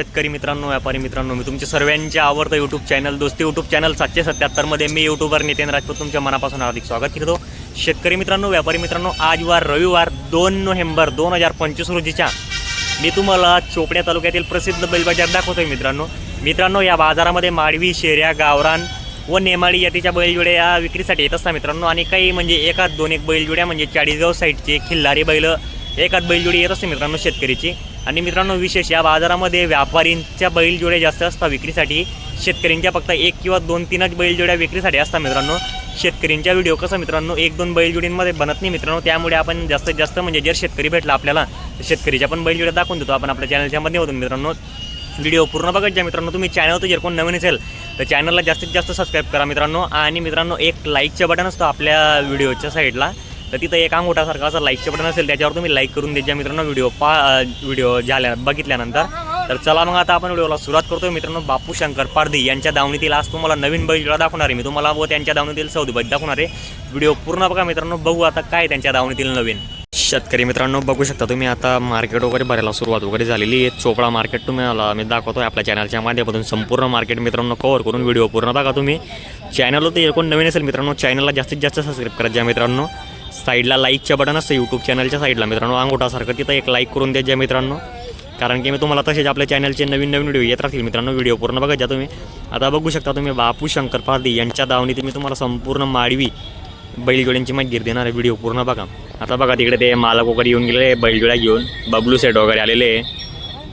शेतकरी मित्रांनो व्यापारी मित्रांनो मी तुमच्या सर्वांचे आवडतं YouTube channel Dosti YouTube channel सातशे सत्याहत्तरमध्ये मी यूट्यूबर नितेन राजपूत तुमच्या मनापासून हार्दिक स्वागत करतो. शेतकरी मित्रांनो व्यापारी मित्रांनो आज वार रविवार दोन नोव्हेंबर दोन हजार पंचवीस रोजीच्या. मी तुम्हाला चोपड्या तालुक्यातील प्रसिद्ध बैलबाजार दाखवतोय मित्रांनो. मित्रांनो या बाजारामध्ये माडवी शेऱ्या गावरान व नेमाळी यातीच्या बैलजोड्या या विक्रीसाठी येत असतात मित्रांनो. आणि काही म्हणजे एकाच दोन एक बैलजोड्या म्हणजे चाळीसगाव साईडचे खिल्लारी बैल एकाच बैलजोडी येत असते मित्रांनो शेतकरीची. आणि मित्रांनो विशेष या बाजारामध्ये व्यापारींच्या बैलजोड्या जास्त असतात विक्रीसाठी. शेतकऱ्यांच्या फक्त एक किंवा दोन तीनच बैलजोड्या विक्रीसाठी असतात मित्रांनो. शेतकऱ्यांच्या व्हिडिओ कसं मित्रांनो एक दोन बैलजोडींमध्ये बनत नाही मित्रांनो त्यामुळे आपण जास्तीत जास्त म्हणजे जर शेतकरी भेटला आपल्याला तर शेतकरीच्या पण बैलजोड्या दाखवून देतो आपण आपल्या चॅनलच्या माध्यमातून मित्रांनो. व्हिडिओ पूर्ण बघत जा मित्रांनो तुम्ही चॅनल जर कोण नवीन असेल तर चॅनलला जास्तीत जास्त सबस्क्राईब करा मित्रांनो. आणि मित्रांनो एक लाईकचं बटन असतं आपल्या व्हिडिओच्या साईडला तर तिथं एक अंगोठासारखं असं लाईकचे बटन असेल त्याच्यावर तुम्ही लाईक करून देत मित्रांनो. व्हिडिओ पा व्हिडिओ झाल्या बघितल्यानंतर. तर चला मग आता आपण व्हिडिओला सुरुवात करतो मित्रांनो बापू शंकर पारधी यांच्या दावणीतील आज तुम्हाला नवीन बैल दाखवणार आहे. मी तुम्हाला व त्यांच्या दावणीतील सौदी बैल दाखवणार आहे. व्हिडिओ पूर्ण बघा मित्रांनो. बघू आता काय त्यांच्या दावणीतील नवीन. शेतकरी मित्रांनो बघू शकता तुम्ही आता मार्केट वगैरे भरायला सुरुवात वगैरे झालेली आहे. चोपडा मार्केट तुम्हाला मी दाखवतो आपल्या चॅनलच्या माध्यमातून. संपूर्ण मार्केट मित्रांनो कव्हर करून व्हिडिओ पूर्ण बघा तुम्ही. चॅनल तर एकूण नवीन असेल मित्रांनो चॅनलला जास्तीत जास्त सबस्क्राईब करत ज्या मित्रांनो. साईडला लाईकच्या बटन असतं यूट्यूब चॅनलच्या साईडला. मित्रांनो अंगोठासारखं तिथं एक लाईक करून द्या मित्रांनो. कारण की मी तुम्हाला तसेच आपल्या चॅनलचे नवीन नवीन व्हिडिओ येत राहतील. मित्रांनो व्हिडिओ पूर्ण बघा ज्या तुम्ही. आता बघू शकता तुम्ही बापू शंकर पारधी यांच्या दावणीत मी तुम्हाला संपूर्ण माडवी बैलजोड्यांची माहिती देणार आहे. व्हिडिओ पूर्ण बघा. आता बघा तिकडे ते मालक वगैरे येऊन गेलेले बैलजोड्या घेऊन. बबलू सेट वगैरे आलेले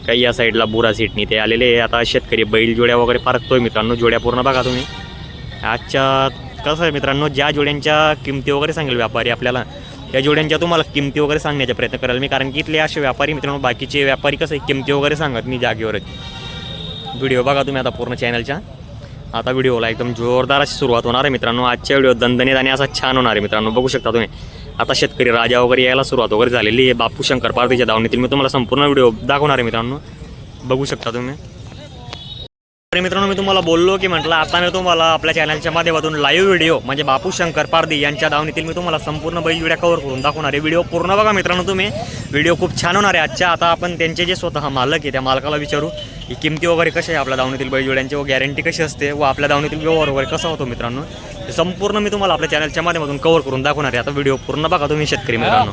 काही या साईडला बुरा सीटनी ते आलेले आहे. आता शेतकरी बैलजोड्या वगैरे पारखतोय मित्रांनो. जोड्या पूर्ण बघा तुम्ही. आजच्या कसं आहे मित्रांनो ज्या जोड्यांच्या किमती वगैरे सांगेल व्यापारी आपल्याला त्या जोड्यांच्या तुम्हाला किमती वगैरे सांगण्याचा प्रयत्न कराल. मी कारण की इथले असे व्यापारी मित्रांनो बाकीचे व्यापारी कसं आहे किमती वगैरे सांगत मी जागेवरच. व्हिडिओ बघा तुम्ही आता पूर्ण चॅनलच्या आता व्हिडिओला एकदम जोरदार अशी सुरुवात होणार आहे मित्रांनो. आजच्या व्हिडिओ दणदणीत आणि असा छान होणार आहे मित्रांनो. बघू शकता तुम्ही. आता शेतकरी राजा वगैरे यायला सुरुवात वगैरे झालेली आहे. बापू शंकर पार्टीच्या धावणीतील मी तुम्हाला संपूर्ण व्हिडिओ दाखवणार आहे मित्रांनो. बघू शकता तुम्ही. तर मित्रांनो मी तुम्हाला बोललो की म्हटलं आता मी तुम्हाला आपल्या चॅनलच्या माध्यमातून लाईव्ह व्हिडिओ म्हणजे बापू शंकर पारदी यांच्या दावणीतील मी तुम्हाला संपूर्ण बैल व्हिडिओ कव्हर करून दाखवणार आहे. व्हिडिओ पूर्ण बघा मित्रांनो तुम्ही. व्हिडिओ खूप छान होणार आहे. आजच्या आता आपण त्यांचे जे स्वतः मालक आहे त्या मालकाला विचारू की किमती वगैरे कशा आहे आपल्या दावणीतील बैलजोड्यांची व गॅरंटी कशी असते व आपल्या दावणीतील व्यवहार वगैरे कसा होतो मित्रांनो संपूर्ण मी तुम्हाला आपल्या चॅनलच्या माध्यमातून कव्हर करून दाखवणार आहे. आता व्हिडिओ पूर्ण बघा तुम्ही शेतकरी मित्रांनो.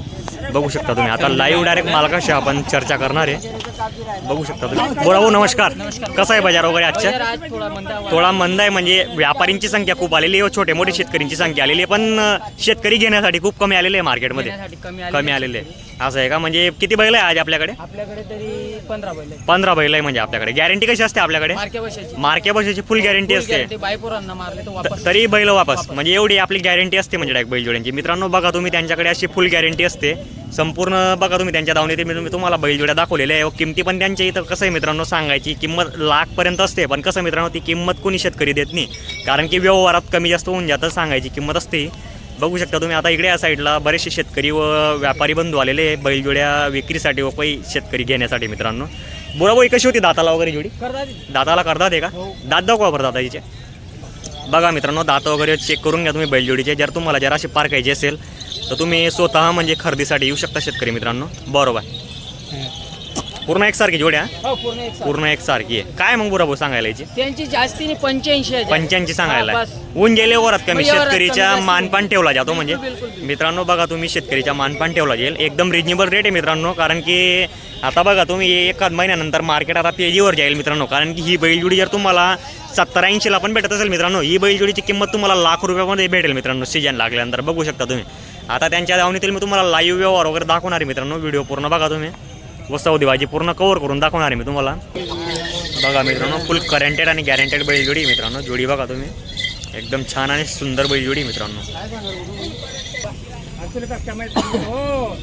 बघू शकता तुम्ही. आता लाईव्ह डायरेक्ट मालकाशी आपण चर्चा करणार आहे. बघू शकता तुम्ही. बोला भाऊ नमस्कार. कसं आहे बाजार वगैरे आजच्या आज थोडा मंदा थोडा मंद आहे म्हणजे व्यापारींची संख्या खूप आलेली आहे व छोटे मोठे शेतकऱ्यांची संख्या आलेली आहे पण अं, शेतकरी घेण्यासाठी खूप कमी आलेले आहे मार्केटमध्ये. घेण्यासाठी कमी आले कमी आलेले आहे. असं आहे का? म्हणजे किती बैल आहे आज आपल्याकडे? आपल्याकडे तरी पंधरा बैल आहेत. पंधरा बैल आहे म्हणजे आपल्याकडे. गॅरंटी कशी असते आपल्याकडे? मार्के बसायची मार्के बसायची फुल गॅरंटी असते. ते बायपोरांना मारले तर त- वापस तरी बैल वापस. म्हणजे एवढी आपली गॅरंटी असते म्हणजे डायरेक्ट बैलजोड्यांची. मित्रांनो बघा तुम्ही त्यांच्याकडे अशी फुल गॅरंटी असते. संपूर्ण बघा तुम्ही त्यांच्या दावणीत मी तुम्ही तुम्हाला बैलजोड्या दाखवलेल्या आहे व किमती पण त्यांच्या इथं कसं आहे मित्रांनो सांगायची किंमत लाखपर्यंत असते पण कसं मित्रांनो ती किंमत कोणी शेतकरी देत नाही. कारण की व्यवहारात कमी जास्त होऊन जातं सांगायची किंमत असते. बघू शकता तुम्ही आता इकडे या साईडला बरेचसे शेतकरी व व्यापारी बंधू आलेले आहे बैलजोड्या विक्रीसाठी व काही शेतकरी घेण्यासाठी मित्रांनो. बोला कशी होती दाताला वगैरे जोडी? दाताला करतात आहे का? दात दाखवा बरं दादा हिचे बघा मित्रांनो दात वगैरे चेक करून घ्या तुम्ही बैलजोडीचे. जर तुम्हाला जर अशी पारखायची असेल तर तुम्ही स्वतः म्हणजे खरेदीसाठी येऊ शकता शेतकरी मित्रांनो. बरोबर. पूर्ण एकसारखी जोड्या हो? पूर्ण एक साथ. पूर्ण एकसारखी आहे. काय मग बुरा भाऊ सांगायला याची त्यांची जास्ती पंच्याऐंशी आहे पंच्याऐंशी सांगायला. हा. बस. ऊन गेले वरात कमी मग एवढाच शेतकरीच्या कमी जास्त मानपान ठेवला जातो म्हणजे. बिलकुल, बिलकुल, बिलकुल. मित्रांनो बघा तुम्ही शेतकरीच्या मानपान ठेवला जाईल. एकदम रिजनेबल रेट आहे मित्रांनो कारण की आता बघा तुम्ही एखाद महिन्यानंतर मार्केट आता तेजीवर जाईल मित्रांनो कारण की ही बैलजोडी जर तुम्हाला सत्तर ऐंशीला पण भेटत असेल मित्रांनो ही बैलजोडीची किंमत तुम्हाला लाख रुपयामध्ये भेटेल मित्रांनो सीजन लागल्यानंतर. बघू शकता तुम्ही. आता त्यांच्या दावणीतील मी तुम्हाला लाईव्ह व्यवहार वगैरे दाखवणार आहे मित्रांनो. व्हिडिओ पूर्ण बघा तुम्ही. वस्तावधी भाजी पूर्ण कव्हर करून दाखवणार आहे मी तुम्हाला. बघा मित्रांनो फुल करंटेड आणि गॅरंटेड बैलजोडी आहे मित्रांनो. जोडी बघा तुम्ही. एकदम छान आणि सुंदर बैलजोडी आहे मित्रांनो. हो.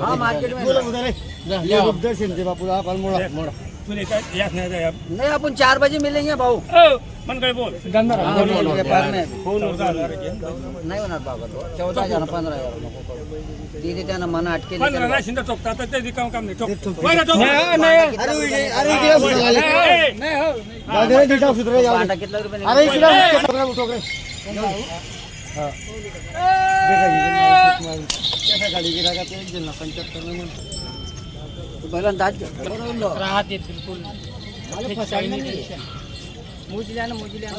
हा मार्केट दर्शन बापूला आपण मोडा मोडा. तुले काय याच नाही अपन चार बजे मिलेंगे भाऊ मन काय बोल। गंधर बोल, बोल, व्यापार नाही चौदा हज़ार आहे. नाही होणार बाबा तो। चौदा हज़ार पंधरा हज़ार। नको करू. तिथे त्यानं मन अटकेल पंधरा नाही शिंदा चौकता आता ते रिकाम काम नाही. चौक बरं, चौक. भांडा कितला रुपये राहत येत बिलकुल मुजल्या ना मुजल्या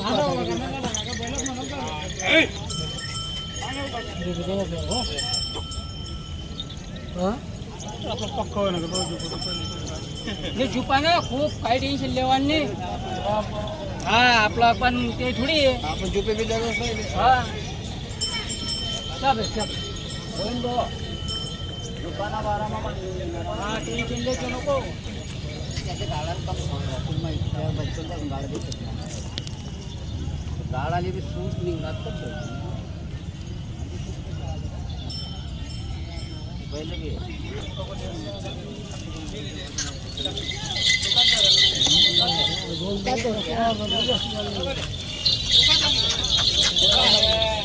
पक्क होणार का? बरोबर, बरोबर. हे झुपाना खूप काही टेन्शन लेवांनी हा आपलं पण ते थोडी आहे आपण झुपे बी हा सब है, सब. होईन बुवा. झुपाना बारामा पण. हा टेन्शन लेतो नको त्याच्या गाळाला कम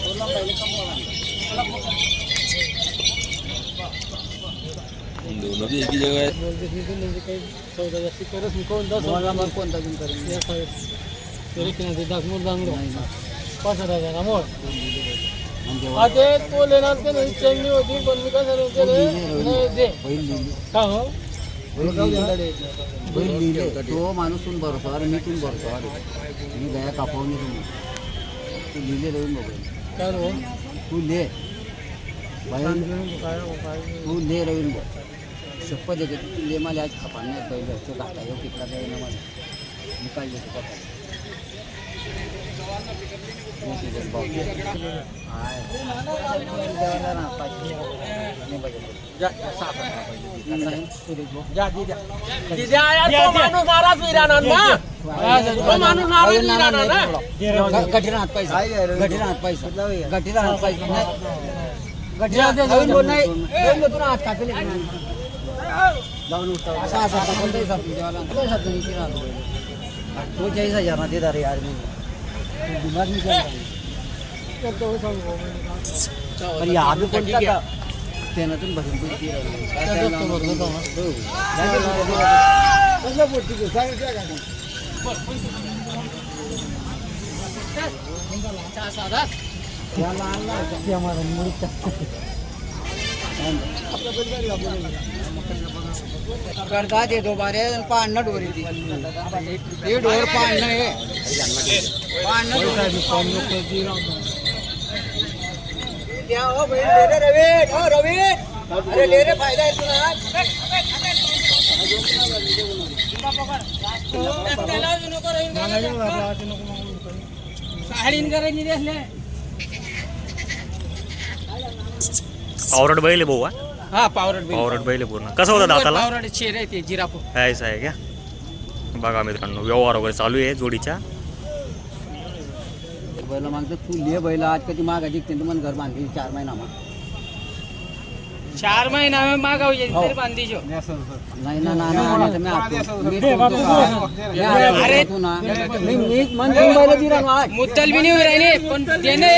तुला माहिती आहे, बच्चोंचा पण गाळा दिसत नाही. गाळाले बी सूट निघणार तर शेवटी. पहिलं घे. मला मग कोणता घेऊन करेन? म्हणजे बैल लिहिले. तो माणूस तून भरतो अरे मी तून भरतो अरे मी गया कापवणी तुम्ही तू लिहिले देऊन बघ तू ले बैल तू ले रवीन बघ शपथ येते तू ले मला आज खपान नाही बैल तो घाटा येऊ कितला काही ना मला. मी काढले तू गठीला हात पैसा गठीला हात पैसा गठीला हात पैसा गठीला नवीन बोल नाही हात कापेल सहा सात कोणताही सात देवाला कोणताही सात नीती राहतो तो चाळीस हजार ना देणार यार मी दिमाग मी पण या आम्ही कोणता का त्यानं भरून पैसे करता ते दोबारे पाळणं डोरी ती ते डोर पाळणं आहे पाळणं द्या हो बहीण, ले रे रवी हो रवी। अरे ले रे फायदा आहे तुला साडीन करायची असले पावरट बैल आहे भाऊ हा? हा पावरट पावरट बैल आहे पूर्ण कसं होतं दाताला पावरट चेहरा आहे ते कायच आहे का बघा मित्रांनो व्यवहार वगैरे चालू आहे जोडीच्या बैल मागतो तू ले बैल आज कधी मागा जिंकते तू मन घर बांधली चार महिना मग चार महिना में मागाव हो. तरी बांधी जो नाही ना ना ना नाही तर मी आतो. मी तोडतो का? मी आतो अरे. तू ना मी मी मन घेऊन बैल दिला ना आज. मुद्दल भी नहीं हो पण देणे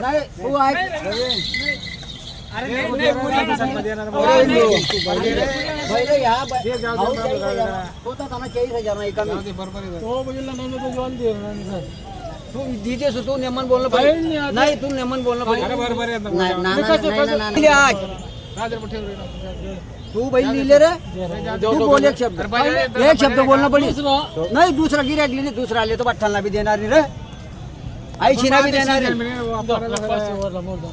नाही तू ऐक बैल या बै- भाऊ चाळीस हजार. तो नेमन बोलणं पाहिजे. नाही तू नेमन बोलणं पाहिजे. तू बैल लिहिले रे. तू बोल एक शब्द. एक शब्द बोलणं पडेल. नाही दुसरा गिऱ्हाईक लिहिले दुसरा आले तर पठ्ठाला बी देणार नाही रे. आईशीना बी देणार नाही.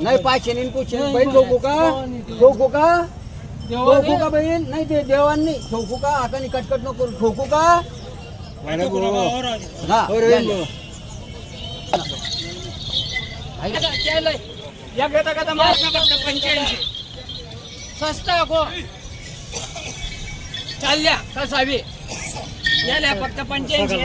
नाही पाचशे नाही पुढचे. नाही. बैल ठोकू का? ठोकू का? ठोकू का बैल नाही ते देवांनी. ठोकू का? हाताने कटकट नको करू. ठोकू का? हा या ले. या पंच्याऐंशी. सस्ता को चालल्या कसा बी याला फक्त पंच्याऐंशी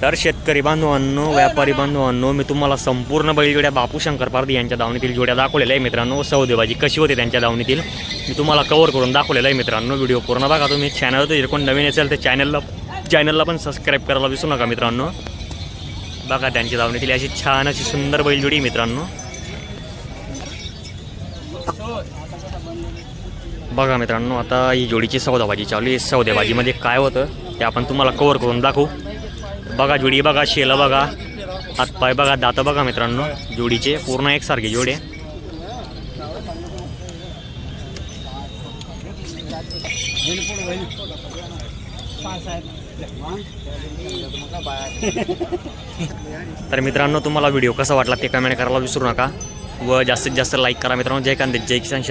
तर शेतकरी बांधवांनो व्यापारी बांधवांनो मी तुम्हाला संपूर्ण बैलजोड्या बापू शंकर पारधी यांच्या दावणीतील जोड्या दाखवलेल्या आहे मित्रांनो. सौदेबाजी कशी होते त्यांच्या दावणीतील? मी तुम्हाला कव्हर करून दाखवलेलं आहे मित्रांनो. व्हिडिओ पूर्ण बघा तुम्ही. चॅनल जर कोण नवीन असेल तर चॅनलला चॅनलला पण सबस्क्राईब करायला विसरू नका मित्रांनो. बघा त्यांच्या दावणीतील अशी छान अशी सुंदर बैलजोडी मित्रांनो. बघा मित्रांनो आता ही जोडीची सौदाबाजी चालू आहे. सौदेबाजीमध्ये काय होतं ते आपण तुम्हाला कव्हर करून दाखवू. बघा जोडी बघा शेलं बघा. हातपाय बघा दातं बघा मित्रांनो. जोडीचे पूर्ण एकसारखे जोडे. तर मित्रांनो तुम्हाला व्हिडिओ कसा वाटला ते कमेंट करायला विसरू नका. व जास्तीत जास्त लाईक करा मित्रांनो. जय कांदे जय किसान